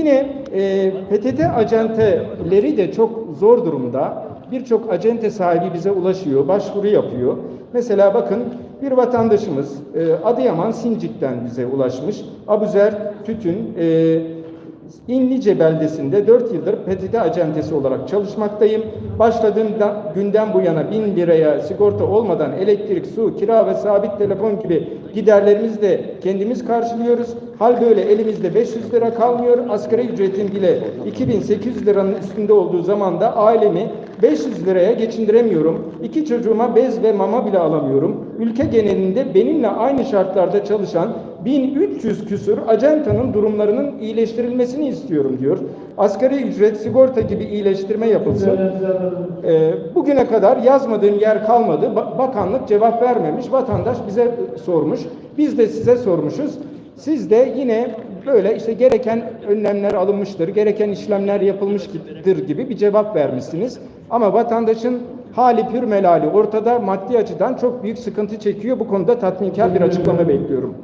Yine e, PTT acenteleri de çok zor durumda. Birçok acente sahibi bize ulaşıyor, başvuru yapıyor. Mesela bakın bir vatandaşımız e, Adıyaman Sincik'ten bize ulaşmış. Abuzer Tütün e, İnlice beldesinde 4 yıldır PTT acentesi olarak çalışmaktayım. Başladığım da- günden bu yana 1000 liraya sigorta olmadan elektrik, su, kira ve sabit telefon gibi giderlerimizi de kendimiz karşılıyoruz. Hal böyle elimizde 500 lira kalmıyor. Asgari ücretin bile 2800 liranın üstünde olduğu zaman da ailemi 500 liraya geçindiremiyorum. İki çocuğuma bez ve mama bile alamıyorum. Ülke genelinde benimle aynı şartlarda çalışan 1300 küsur acentanın durumlarının iyileştirilmesini istiyorum diyor. Asgari ücret, sigorta gibi iyileştirme yapılsın. Ee, bugüne kadar yazmadığım yer kalmadı. Ba- Bakanlık cevap vermemiş. Vatandaş bize sormuş. Biz de size sormuşuz. Siz de yine böyle işte gereken önlemler alınmıştır, gereken işlemler yapılmıştır gibi bir cevap vermişsiniz. Ama vatandaşın hali pür melali ortada maddi açıdan çok büyük sıkıntı çekiyor. Bu konuda tatminkar bir açıklama bekliyorum.